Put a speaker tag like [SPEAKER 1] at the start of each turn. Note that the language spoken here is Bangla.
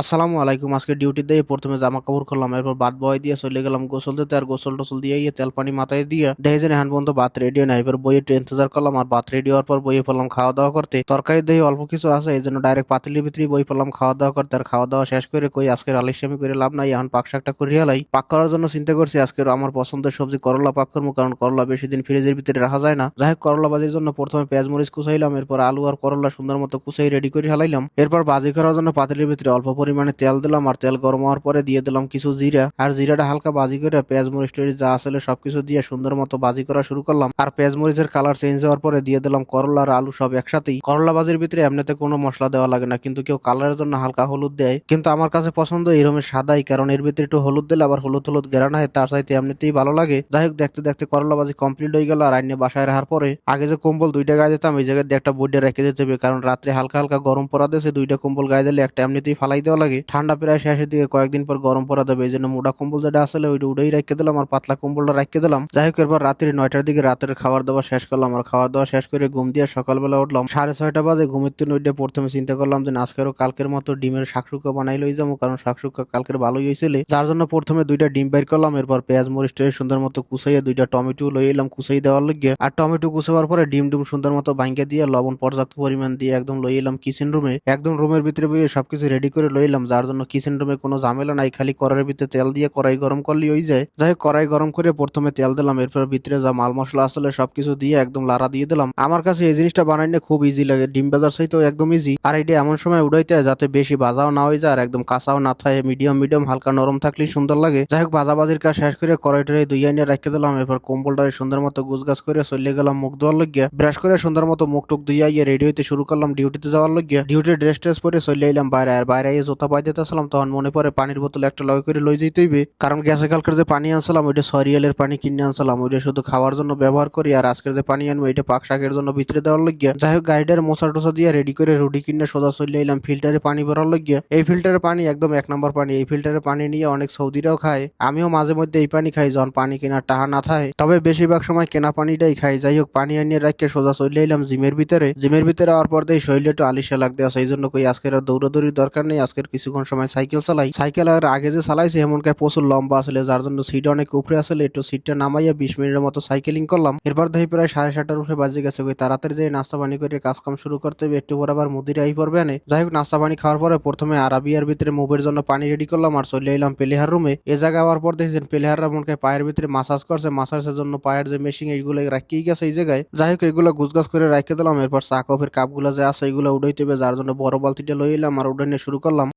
[SPEAKER 1] আসসালামু আলাইকুম। আজকে ডিউটি দিয়ে প্রথমে জামা কাপড় করলাম এরপর বাদ বয় দিয়ে চলে গেলাম গোসল দিতে, আর গোসল টোসল দিয়ে গিয়ে তেল পানি মাথায় দিয়ে দেখে যে হ্যান্ড পর্যন্ত ভাত রেডি নাই। এবার বইয়ে ইন্তজার করলাম, আর ভাত রেডি হওয়ার পর বইয়ে পড়লাম খাওয়া দাওয়া করতে। তরকারি দিয়ে অল্প কিছু আছে, এই জন্য ডাইরেক্ট পাতিলের ভিতরে বই পড়লাম খাওয়া দাওয়া করতে, আর খাওয়া দাওয়া শেষ করে কই আজকের আলিশামি করে লাভ নাই, এখন পাক শাকটা করিয়া লাই পাক করার জন্য চিন্তা করছি আজকের আমার পছন্দের সবজি করলা পাক করব, কারণ করলা বেশি দিন ফ্রিজের ভিতরে রাখা যায় না। যাই হোক করলা বাজির জন্য প্রথমে পেঁয়াজ মরিচ কুচাইলাম, এরপর আলু আর করলা সুন্দর মতো কুচাই রেডি করে হালাইলাম এরপর বাজি করার জন্য পাতিলের ভিতরে অল্প পরিমাণে তেল দিলাম আর তেল গরম হওয়ার পরে দিয়ে দিলাম কিছু জিরা। আর জিরাটা হালকা বাজি করে পেঁয়াজ মরিচ টরিচ যা আসলে সবকিছু দিয়ে সুন্দর মতো বাজি করা শুরু করলাম। আর পেঁয়াজ মরিচের কালার চেঞ্জ হওয়ার পরে দিয়ে দিলাম করলা আর আলু সব একসাথেই। করলা বাজির ভিতরে এমনিতে কোনো মশলা দেওয়া লাগে না, কিন্তু কেউ কালারের জন্য হালকা হলুদ দেয়। কিন্তু আমার কাছে পছন্দ এরকমের সাদাই, কারণ এর ভিতরে একটু হলুদ দিলে আবার হলুদ হলুদ গেরান হয়, তার চাইতে এমনিতেই ভালো লাগে। যাই হোক, দেখতে দেখতে করলা বাজি কমপ্লিট হয়ে গেল আর আইনে বাসায় রাখার পরে আগে যে কম্বল দুইটা গায়ে দিতাম, এই জায়গায় একটা বইটা রেখে দিতে হবে, কারণ রাত্রে হালকা হালকা গরম পড়া দিয়েছে, দুইটা কম্বল গায়ে দিলে একটা এমনিতেই ফালাই দেওয়া লাগে। ঠান্ডা প্রায় শেষের দিকে কয়েকদিন পর গরম পড়া দেবে। এই জন্য মোটা কম্বল যেটা আসলে ওইটা উড়েই রেখে দিলাম আর পাতলা কম্বলটা রেখে দিলাম। যাই হোক, এরপর রাত্রি নয়টার দিকে রাতের খাবার দাবার শেষ করলাম। আর খাওয়া দাওয়া শেষ করে ঘুম দিয়ে সকালবেলা উঠলাম। সাড়ে ছয়টা বাজে ঘুমের থেকে উঠে প্রথমে চিন্তা করলাম যে আজকেরও কালকের মতো ডিমের শাকসুকা বানাই লই যাব। কারণ শাকসুকা কালকের ভালোই হয়েছিল যার জন্য প্রথমে দুইটা ডিম বের করলাম। এরপর পেঁয়াজ, মরিচ সুন্দর মতো কুচাইয়া দুইটা টমেটো লই এলাম কুচাই দেওয়ার লগে আর টমেটো কুচাবার পরে ডিম ডিম সুন্দর মতো ভাঙ্গে দিয়ে লবণ পর্যাপ্ত পরিমাণ দিয়ে একদম লই এলাম কিচেন রুমে একদম রুমের ভিতরে বইয়ে সবকিছু রেডি করে লই এলাম যার জন্য কিচেন রুমে কোনো ঝামেলা নাই, খালি কড়াইয়ের ভিতরে তেল দিয়ে কড়াই গরম করলেই হয়ে যায়। যাই হোক, কড়াই গরম করে প্রথমে তেল দিলাম, এরপর ভিতরে যা মাল মশলা আসলে সবকিছু দিয়ে একদম লাড়া দিয়ে দিলাম। আমার কাছে এই জিনিসটা বানাইলে খুব ইজি লাগে, ডিম বাজার সাইতেও একদম ইজি আর এটা এমন সময় উড়াইতে হয় যাতে বেশি বাজাও না হয়ে যায় আর একদম কাঁচাও না থাকে মিডিয়াম মিডিয়াম হালকা নরম থাকলেই সুন্দর লাগে। যাই হোক ভাজাবাজির কাজ শেষ করে কড়াইটারে দুই আইনে রেখে দিলাম, এরপর কম্বলটারে সুন্দর মতো গুছগাছ করে চলে গেলাম মুখ ধোয়ার লাগিয়া ব্রাশ করে সুন্দর মতো মুখ টুক দুই আইয়ে রেডি হইতে শুরু করলাম ডিউটিতে যাওয়ার লাগিয়া ডিউটির ড্রেস ট্রেস পরে চলে এলাম বাইরে, আর বাইরে জোতা পাই দিতেছিলাম, তখন মনে পড়ে পানির বোতল একটা লগে করে লই যেতে হইবে। কারণ গ্যাসে কালকের যে পানি আনছিলাম, ওইটা সরিয়ালের পানি কিনে আনছিলাম, ওইটা শুধু খাওয়ার জন্য ব্যবহার করি, আর আজকের যে পানি আনব, এটা পাক শাকের জন্য ভিতরে দেওয়ার লাগিয়া যাই হোক, গাইডের মশা টসা দিয়ে রেডি করে রুটি কিনে সোজা চলে এলাম ফিল্টারে পানি ভরার লাগিয়া এই ফিল্টারের পানি একদম এক নম্বর পানি, এই ফিল্টারের পানি নিয়ে অনেক সৌদিরাও খায়। আমিও মাঝে মধ্যে এই পানি খাই, যখন পানি কেনার টাহা না থাকে। তবে বেশিরভাগ সময় কেনা পানিটাই খাই। যাই হোক, পানি আনিয়ে রাখকে সোজা চলে এলাম জিমের ভিতরে। জিমের ভিতরে আওয়ার পর দিয়ে শরীরে একটু আলিশা লাগতে আছে এই জন্য কই আজকের আর দৌড়াদৌড়ির দরকার নেই, আজকের কিছুক্ষণ সময় সাইকেল চালাই সাইকেল আর আগে যে চালাইছে এমন কায় প্রচুর লম্বা আসলে যার জন্য সিট অনেক উপরে আসলে একটু সিটটা নামাইয়া বিশ মিনিটের মতো সাইকেলিং করলাম এরপর দেখি প্রায় সাড়ে সাতটার উপরে বাজে গেছে কই তাড়াতাড়ি যে নাস্তা পানি করে কাজ কাম শুরু করতে হবে একটু পর আবার মুদির আই পড়বে না যাই হোক নাস্তা পানি খাওয়ার পরে প্রথমে আরাবিয়ার ভিতরে মুভের জন্য পানি রেডি করলাম আর চলে এলাম পেলেহার রুমে এ। জায়গা আবার পর দেখছেন প্লেহাররা মনে হয় পায়ের ভিতরে মাসাজ করছে মাসাজের জন্য পায়ের যে মেশিন এইগুলো রাখিয়ে গেছে এই জায়গায়। যাই হোক এগুলো গুছগাছ করে রাখে দিলাম, এরপর চা, কফের কাপগুলো যে আছে, এগুলো উঠাইতে হবে, যার জন্য বড় বালতিটা লই এলাম আর নিয়ে শুরু করলাম।